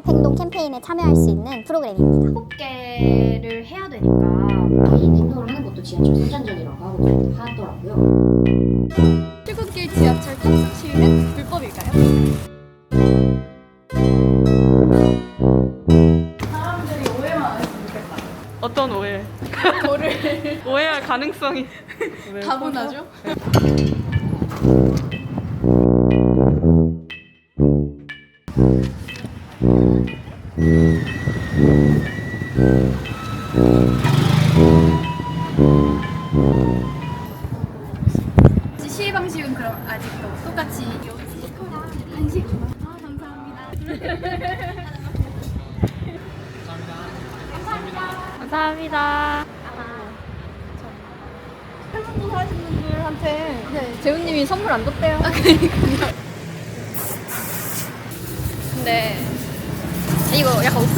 스톱 행동 캠페인에 참여할 수 있는 프로그램입니다. 호흡계를 해야 되니까 개인 행동을 하는 것도 지하철 선전전이라고 하고 하더라고요. 출근길 지하철 탑승 시위는 불법일까요? 사람들이 오해만 안 했으면 좋겠다. 어떤 오해? 저를 오해할 가능성이 다분하죠? 시위 방식은 그럼 아직도 똑같이 스티커랑 간식 아 감사합니다. 감사합니다. 팬분들 하시는 분들한테 네, 재훈님이 선물 안 줬대요. 아, 그러니까요.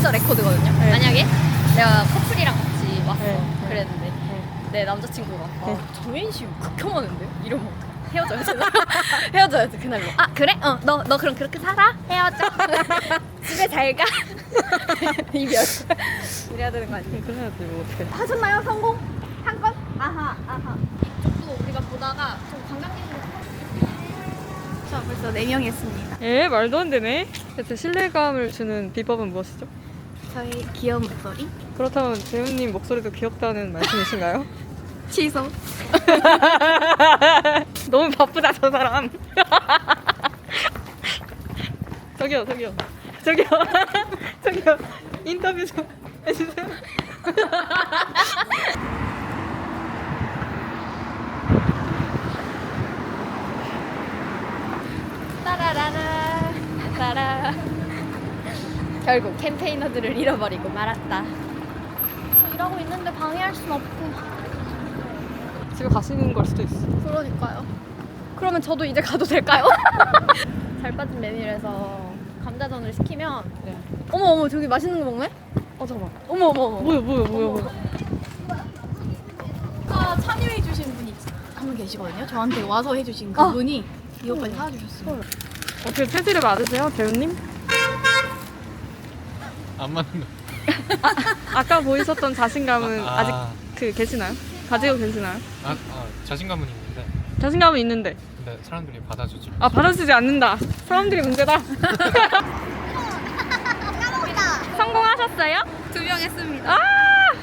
더 레코드거든요. 만약에 내가 커플이랑 같이 왔어. 네. 그랬는데 내 남자친구가 아, 조인 씨 극혐하는데? 이러면 헤어져야 되나? 헤어져야 돼 그날로. 아 그래? 어너 너 그럼 그렇게 살아? 헤어져. 집에 잘 가. 이별. 이래야 되는 거 아니에요? 그래야지 뭐 어떻게? 하셨나요 성공? 한 건? 아하 아하 이쪽도 우리가 보다가 좀 관광객으로 자 벌써 4명이 했습니다 에 말도 안 되네. 대체 신뢰감을 주는 비법은 무엇이죠? 저희 귀여운 목소리? 그렇다면 재훈님 목소리도 귀엽다는 말씀이신가요? 취소. 너무 바쁘다 저 사람. 저기요 저기요. 저기요. 저기요. 인터뷰 좀 해주세요. 따라라라. 따라 결국 캠페이너들을 잃어버리고 말았다 일하고 있는데 방해할 순 없고 집에 가시는 걸 수도 있어. 그러니까요 그러면 저도 이제 가도 될까요? 잘 빠진 메밀에서 감자전을 시키면 네. 어머 어머 저기 맛있는 거 먹네? 어 잠깐만. 어머 어머 어머 뭐야 뭐야 뭐야 뭐야. 아까 참여해 주신 분이 한 분 계시거든요. 저한테 와서 해주신 아. 그분이 이 오빠를 사주셨어요. 어떻게 체질에 맞으세요 재훈님? 안 맞는 거. 아까 보이셨던 자신감은 아, 아 직 그 계시나요? 가지고 계시나요? 아, 아, 자신감은 있는데 자신감은 있는데 근데 사람들이 받아주지. 아 받아주지 않는다. 사람들이 문제다. 성공하셨어요? 두 명 했습니다 아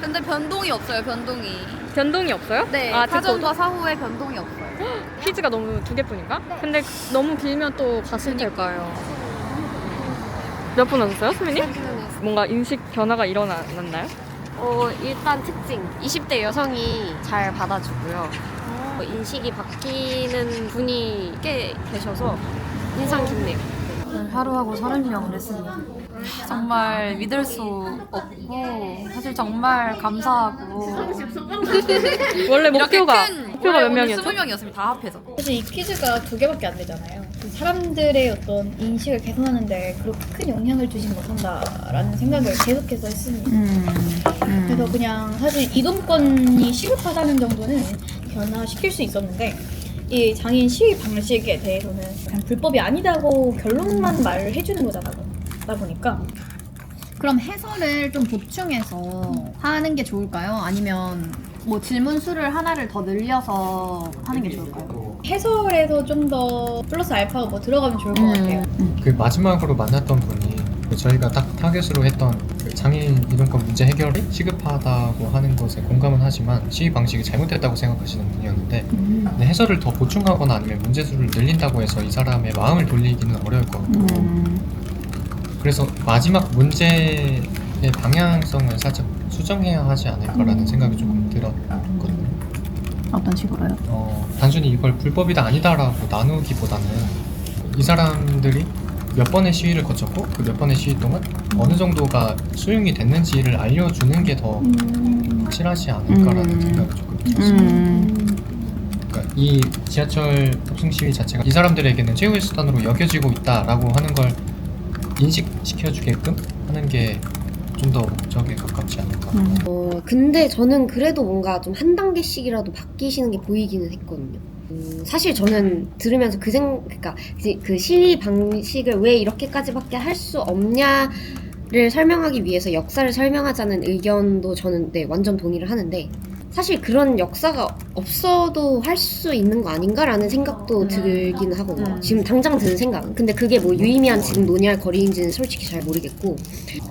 근데 변동이 없어요 변동이 변동이 없어요? 네 아, 사전과 사후에 변동이 없어요 퀴즈가 너무 두 개뿐인가? 근데 너무 길면 또 가시면 될 거예요. 몇 분 하셨어요, 수민님? 뭔가 인식 변화가 일어났나요? 어, 일단 특징 20대 여성이 잘 받아주고요. 어, 인식이 바뀌는 분이 꽤 계셔서 인상 깊네요. 하루하고 30명을 했습니다. 정말 믿을 수 없고 사실 정말 감사하고 원래 목표가 목표가 몇 명이었죠? 20명이었습니다. 다 합해서. 사실 이 퀴즈가 두 개밖에 안 되잖아요. 그 사람들의 어떤 인식을 개선하는데 그렇게 큰 영향을 주진 못한다라는 생각을 계속해서 했습니다. 그래서 그냥 사실 이동권이 시급하다는 정도는 변화시킬 수 있었는데 이 장애인 시위 방식에 대해서는 그냥 불법이 아니다고 결론만 말을 해주는 거잖아. 다 보니까 그럼 해설을 좀 보충해서 하는 게 좋을까요? 아니면 뭐 질문 수를 하나를 더 늘려서 하는 게 좋을까요? 해설에서 좀더 플러스 알파가 뭐 들어가면 좋을 것 같아요. 그 마지막으로 만났던 분이 그 저희가 딱 타겟으로 했던 그 장애인 이동권 문제 해결이 시급하다고 하는 것에 공감은 하지만 시위 방식이 잘못됐다고 생각하시는 분이었는데 근데 해설을 더 보충하거나 아니면 문제 수를 늘린다고 해서 이 사람의 마음을 돌리기는 어려울 것 같고. 그래서 마지막 문제의 방향성을 살짝 수정해야 하지 않을까라는 생각이 조금 들었거든요. 어떤 식으로요? 어, 단순히 이걸 불법이다 아니다라고 나누기보다는 이 사람들이 몇 번의 시위를 거쳤고 그 몇 번의 시위 동안 어느 정도가 수용이 됐는지를 알려주는 게 더 확실하지 않을까라는 음. 생각이 조금 들었습니다. 그러니까 이 지하철 탑승 시위 자체가 이 사람들에게는 최후의 수단으로 여겨지고 있다라고 하는 걸 인식시켜주게끔 하는 게 좀 더 목적에 가깝지 않을까. 어, 근데 저는 그래도 뭔가 좀 한 단계씩이라도 바뀌시는 게 보이기는 했거든요. 음, 사실 저는 들으면서 그 생, 그니까 그 시위 방식을 왜 이렇게까지밖에 할 수 없냐 를 설명하기 위해서 역사를 설명하자는 의견도 저는 네, 완전 동의를 하는데 사실 그런 역사가 없어도 할 수 있는 거 아닌가라는 생각도 들긴 하거든요. 지금 당장 드는 생각은. 근데 그게 뭐 유의미한 지금 논의할 거리인지는 솔직히 잘 모르겠고.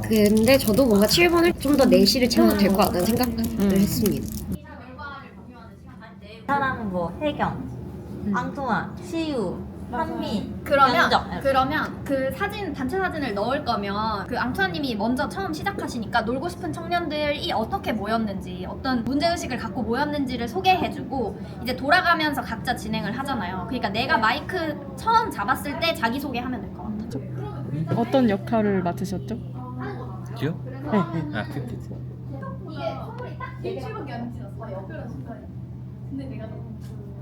근데 저도 뭔가 7번을 좀 더 내실을 채워도 될 것 같다는 생각을 했습니다. 사람은 뭐 해경, 앙투안, 시우, 한민, 그러면 양정. 그러면 그 사진 단체 사진을 넣을 거면 그 앙투아님이 먼저 처음 시작하시니까 놀고 싶은 청년들이 어떻게 모였는지 어떤 문제 의식을 갖고 모였는지를 소개해주고 이제 돌아가면서 각자 진행을 하잖아요. 그러니까 내가 마이크 처음 잡았을 때 자기 소개하면 될 것 같아. 어떤 역할을 맡으셨죠? 저요? 네. 아, 그, 일주일밖에 안 지났어. 옆에랑 순간에. 근데 내가 너무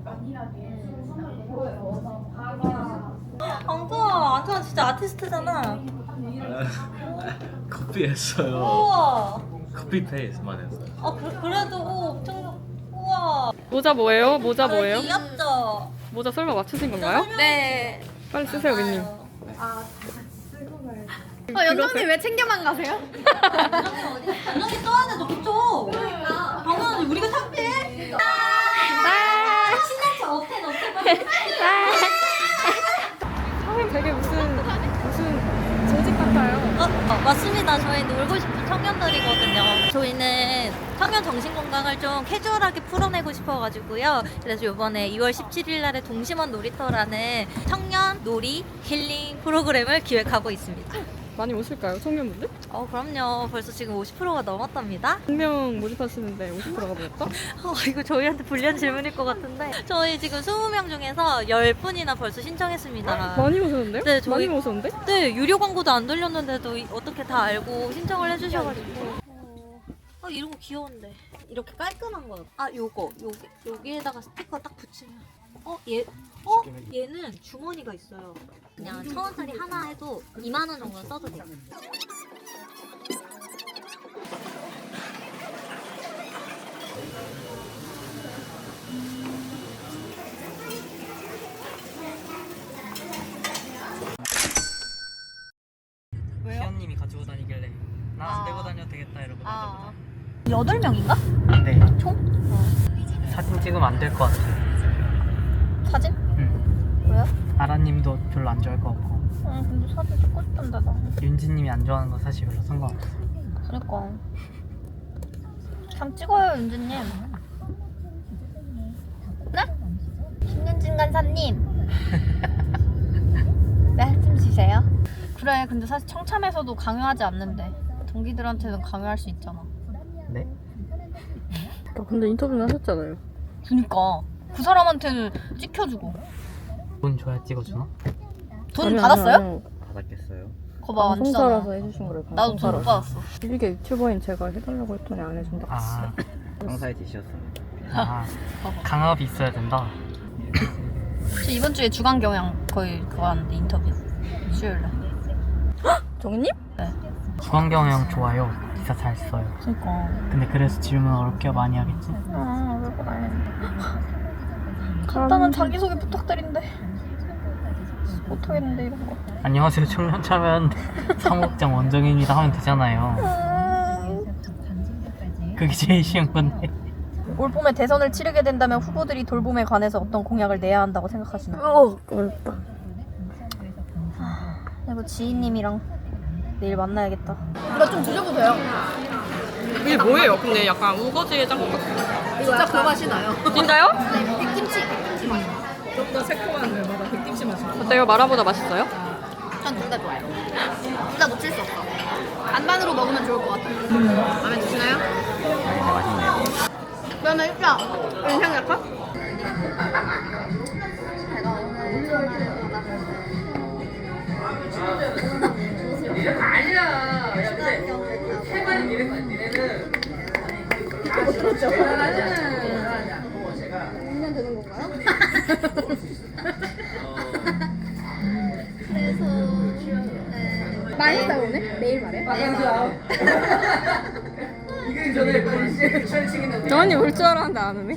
그 안일하게 앙투 안, 앙투안 진짜 아티스트잖아. 커피했어요. 우와. 커피 페이스만 했어요. 아 그, 그래도 오, 엄청 우와. 모자 뭐예요? 모자 뭐예요? 귀엽죠. 모자 설마 맞추신 건가요? 네. 빨리 쓰세요, 민님. 어, 연정님 왜 챙겨만 가세요? 안녕히 써야 돼, 너 그쵸? 당연하지, 우리가 창피해. 선생님 되게 무슨 무슨 조직 같아요. 어, 어, 맞습니다. 저희 놀고 싶은 청년들이거든요. 저희는 청년 정신 건강을 좀 캐주얼하게 풀어내고 싶어가지고요. 그래서 이번에 2월 17일 날에 동심원 놀이터라는 청년 놀이 힐링 프로그램을 기획하고 있습니다. 많이 오실까요, 청년분들? 어, 그럼요. 벌써 지금 50%가 넘었답니다. 한명 모집하시는데 50%가 뭐였죠? 어, 이거 저희한테 불리한 질문일 것 같은데. 저희 지금 20명 중에서 10분이나 벌써 신청했습니다. 많이 오셨는데요? 네, 저희- 많이 오셨는데? 네, 유료 광고도 안 돌렸는데도 이- 어떻게 다 알고 신청을 해주셔가지고. 아, 이런 거 귀여운데. 이렇게 깔끔한 거. 아, 요거. 여기, 여기에다가 스티커 딱 붙이면. 어, 얘, 어? 얘는 주머니가 있어요. 그냥 천 원짜리 하나 해도 2만 원 정도 써도 돼요. 희연님이 가지고 다니길래 나 안 들고 다녀도 되겠다 이러고 아. 8명인가? 다녔 네. 총? 사진 찍으면 안 될 것 같아 사진? 응. 왜요? 아라님도 별로 안 좋아할 것 같고 응, 근데 사진 찍고 싶던데, 나. 윤지님이 안 좋아하는 거 사실 별로 상관없어 그니까. 참 찍어요, 윤주님. 네? 김윤진 간사님. 네, 한숨 쉬세요. 그래, 근데 사실 청참에서도 강요하지 않는데. 동기들한테는 강요할 수 있잖아. 네? 아, 근데 인터뷰는 하셨잖아요. 그니까. 그 사람한테는 찍혀주고. 돈 줘야 찍어주나? 돈 아니요, 받았어요? 아니요, 아니요. 받았겠어요? 거봐, 안 방송사라서 주잖아. 해주신 거를 나도 돈못 받았어. 이게 유튜버인 제가 해달라고 했더니 안 해준다고 아. 상사에 지셨어요. 아 강압이 있어야 된다 저 이번 주에 주간 경영 거의 그거 하는데, 인터뷰. 수요일날. 정님? 주간경영 좋아요 기사 잘 써요 그니까. 근데 그래서 질문 어렵게 많이 하겠지? 아. 간단한 자기소개 부탁드린데. 못하겠는데, 이런 거. 안녕하세요 청년 참여연대 사무국장 원정입니다 하면 되잖아요 그게 제일 쉬운 건데 올 봄에 대선을 치르게 된다면 후보들이 돌봄에 관해서 어떤 공약을 내야 한다고 생각하시나요? 어, 어렵다. 이거 지인님이랑 내일 만나야겠다. 이거 좀 드셔도 돼요. 이게 뭐예요? 근데 약간 우거지의 짬뽕 같은 진짜 그 맛이 나요. 진짜요? 백김치, 백김치 맛. 어때요? 마라보다 맛있어요? 전 둘 다 좋아요. 둘 다 놓칠 수 없어. 반반으로 먹으면 좋을 것 같아요. 마음에 드시나요? 네, 맛있네요. 그러면 일단 인상 약간? 많이 매일 말해? 정한님 올줄 알았는데 안 오네?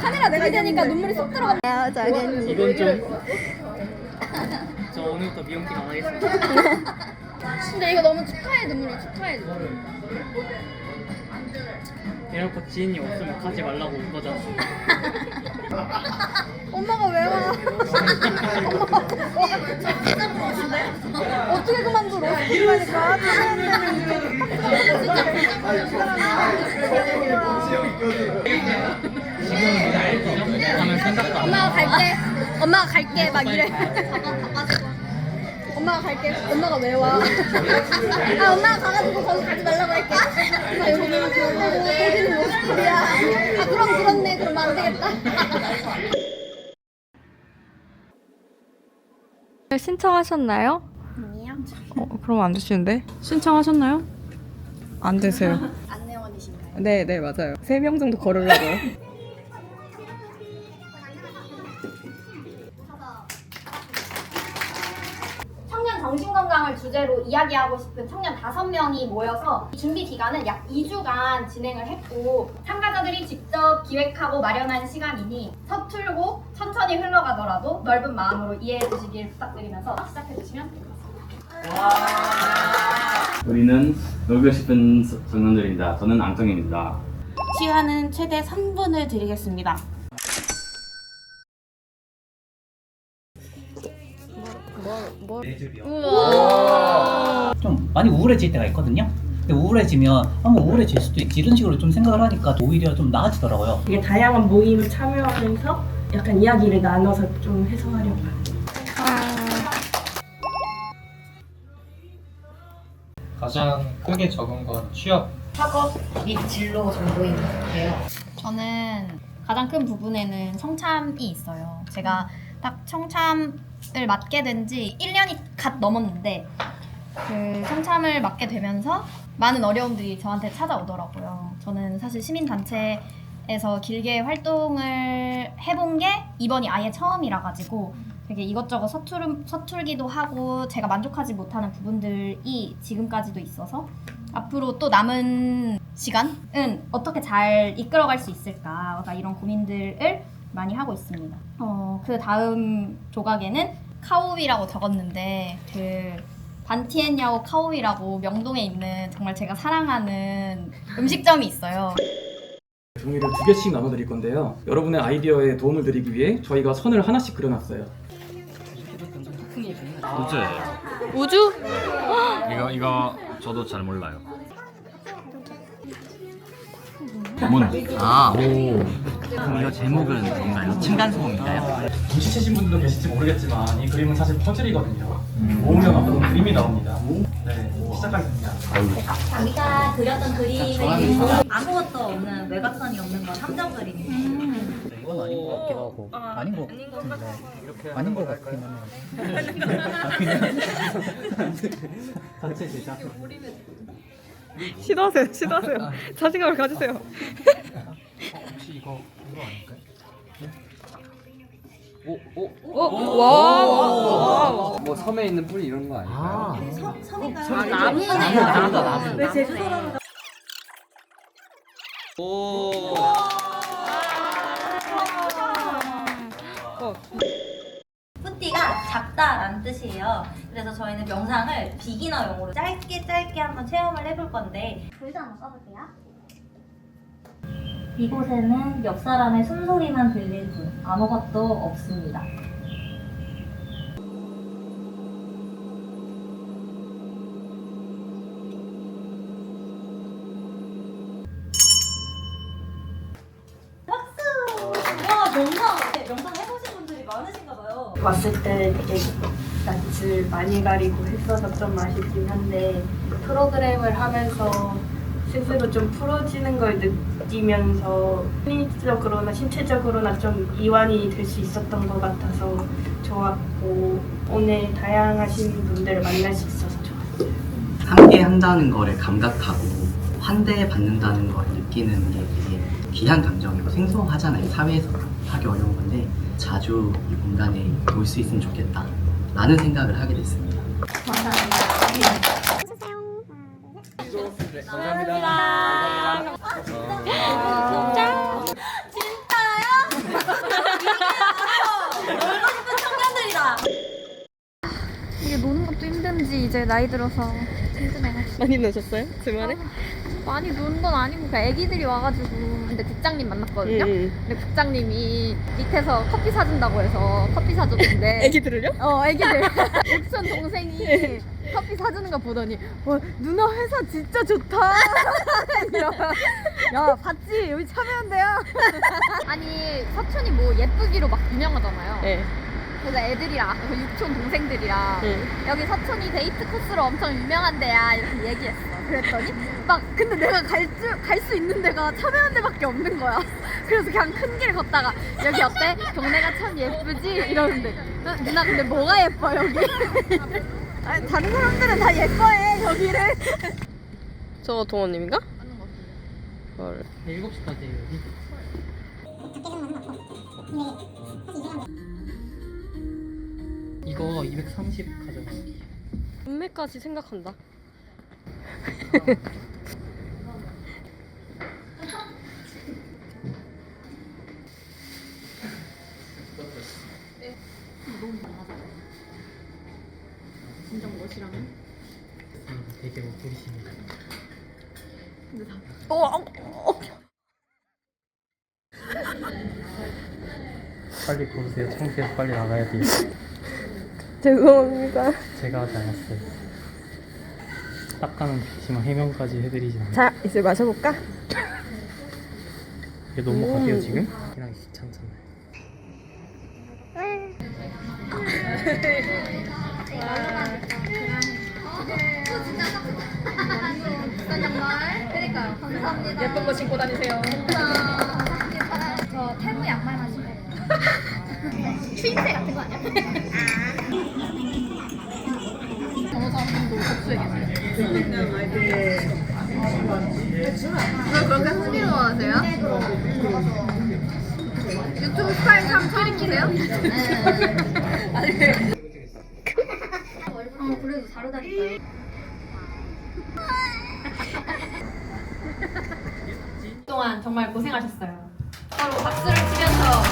카메라 내가 되니까 눈물이 쏙 들어가. 이건 좀저 오늘부터 미용팀 안 하겠습니다 근데 이거 너무 축하해 눈물이 축하해 이래놓고 지인이 없으면 가지 말라고 온 거잖아. 엄마가 왜 와? 어떻게 그만둬? 로스팅하니까 엄마가 갈게. 엄마가 갈게 막 이래. 엄마가 갈게. 엄마가 왜 와? 아 엄마가 가가지고 거기 가지 말라고 할게. 아 여기는 그거고 거기는 로스쿨이야. 아 그럼 그렇네. 그럼 안 되겠다. 신청하셨나요? 아니요. 어, 그럼 안 되시는데? 신청하셨나요? 안 되세요. 안내원이신가요? 네, 네, 맞아요. 세 명 정도 걸으려고 정신건강을 주제로 이야기하고 싶은 청년 5명이 모여서 준비 기간은 약 2주간 진행을 했고 참가자들이 직접 기획하고 마련한 시간이니 서툴고 천천히 흘러가더라도 넓은 마음으로 이해해 주시길 부탁드리면서 시작해 주시면 될 것 같습니다. 우리는 놀고 싶은 청년들입니다. 저는 앙정입니다. 시간은 최대 3분을 드리겠습니다. 좀 많이 우울해질 때가 있거든요. 근데 우울해지면 한번 우울해질 수도 있지 이런 식으로 좀 생각을 하니까 오히려 좀 나아지더라고요. 되게 다양한 모임을 참여하면서 약간 이야기를 나눠서 좀 해소하려고 합니다. 가장 크게 적은 건 취업 학업 및 진로 정보인 것 같아요. 저는 가장 큰 부분에는 청참이 있어요. 제가 딱 청참 을 맡게 된 지 1년이 갓 넘었는데 그 청참을 맡게 되면서 많은 어려움들이 저한테 찾아오더라고요. 저는 사실 시민단체에서 길게 활동을 해본 게 이번이 아예 처음이라 가지고 되게 이것저것 서투름, 서툴기도 하고 제가 만족하지 못하는 부분들이 지금까지도 있어서 앞으로 또 남은 시간은 어떻게 잘 이끌어갈 수 있을까 그러니까 이런 고민들을 많이 하고 있습니다. 어, 그 다음 조각에는 카오위라고 적었는데 그 반티엔야오 카오위라고 명동에 있는 정말 제가 사랑하는 음식점이 있어요. 종이를 두 개씩 나눠드릴 건데요. 여러분의 아이디어에 도움을 드리기 위해 저희가 선을 하나씩 그려놨어요. 우주예요. 우주? 이거 이거 저도 잘 몰라요. 문. 아. 그럼 이거 제목은 뭔가요? 층간소음인가요? 눈치채신 분들도 계실지 모르겠지만 이 그림은 사실 퍼즐이거든요. 모으면 어떤 그림이 나옵니다. 네, 시작하겠습니다. 우리가 그렸던 그림은 아무것도 없는 외곽선이 없는 건 함정 그림이에요. 이건 아닌 것 같기도 하고 아닌 것 같은데 아닌 것 같긴 하네요. 단체 제작. 시도하세요, 시도하세요. 자신감을 가지세요. 혹시 이거 이거 아닐까요? 오, 와, 와, 와, 와. 뭐 섬에 있는 뿌리 이런 거 아닐까요? 아, 나무네. 나무다, 나무. 왜 제주 사람은 오. 뿌띠가 작다라는 뜻이에요. 그래서 저희는 영상을 비기너용으로 짧게 짧게 한번 체험을 해볼 건데 글자 한번 써볼게요. 이곳에는 옆 사람의 숨소리만 들릴 뿐 아무것도 없습니다. 왔을 때 되게 낯을 많이 가리고 했어서 좀 아쉽긴 한데 프로그램을 하면서 스스로 좀 풀어지는 걸 느 끼면서 심리적으로나 신체적으로나 좀 이완이 될 수 있었던 것 같아서 좋았고 오늘 다양하신 분들을 만날 수 있어서 좋았어요. 함께 한다는 거를 감각하고 환대받는다는 걸 느끼는 게 되게 귀한 감정이고 생소하잖아요. 사회에서 하기 어려운 건데 자주 이 공간에 올 수 있으면 좋겠다 라는 생각을 하게 됐습니다. 놀고 싶은 청년들이다. 이제 나이 들어서 힘드네가지고 많이 노셨어요? 주말에? 많이 노는 건 아니고 그냥 애기들이 와가지고 근데 국장님 만났거든요. 음. 근데 국장님이 밑에서 커피 사준다고 해서 커피 사줬는데 애기들을요? 어 애기들 옥천 동생이 커피 사주는 거 보더니 와 누나 회사 진짜 좋다 이러 야 봤지 여기 참여한대요 아니 서촌이 뭐 예쁘기로 막 유명하잖아요 네. 그래서 애들이랑 그 육촌 동생들이랑 응. 여기 서촌이 데이트 코스로 엄청 유명한 데야 이렇게 얘기했어. 그랬더니 막 근데 내가 갈갈 수 있는 데가 참여한 데밖에 없는 거야. 그래서 그냥 큰 길 걷다가 여기 어때? 동네가 참 예쁘지? 이러는데 어, 누나 근데 뭐가 예뻐 여기? 아니, 다른 사람들은 다 예뻐해 여기를. 저 동원님인가? 헐. 7시까지 여기. 이 거 230 가져가. 음매까지 생각한다. 되게 못. 어, 어, 어. 빨리 보세요. 창피해서 빨리 나가야 돼요. 죄송합니다. 제가 하지 않았어요. 닦아는 좋지만 해명까지 해드리진 않아요. 자, 이제 마셔볼까? 이게 넘어가게요 음. 지금? 그냥 귀찮잖아요. 양말 예쁜 거 신고 다니세요. 저 태무 양말 만 신고 추임새 같은 거 아니야? 어 그래도 다르다니까요 동안 정말 고생하셨어요. 서로 박수를 치면서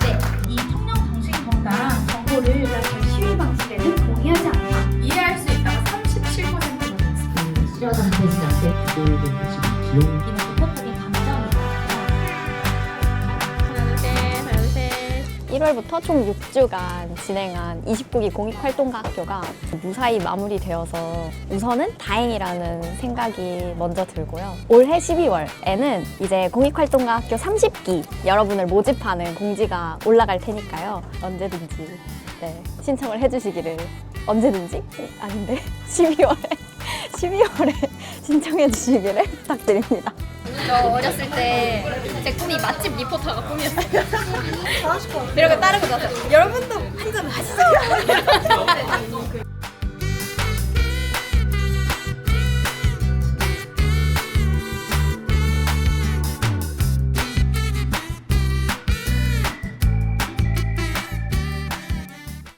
네, 이 청년 방식 건강 정보를 시위 방식에는 공개하지 않다. 이해할 수 있다가 37%가 됐습니다. 필요하다 1월부터 총 6주간 진행한 20국이 공익활동가 학교가 무사히 마무리되어서 우선은 다행이라는 생각이 먼저 들고요. 올해 12월에는 이제 공익활동가 학교 30기 여러분을 모집하는 공지가 올라갈 테니까요. 언제든지 네, 신청을 해주시기를 언제든지 아닌데 12월에 12월에 신청해 주시기를 부탁드립니다. 저 어렸을 때 제 꿈이 맛집 리포터가 꿈이었어요. 이렇게 따르고 나서 여러분도 한잔 마시죠.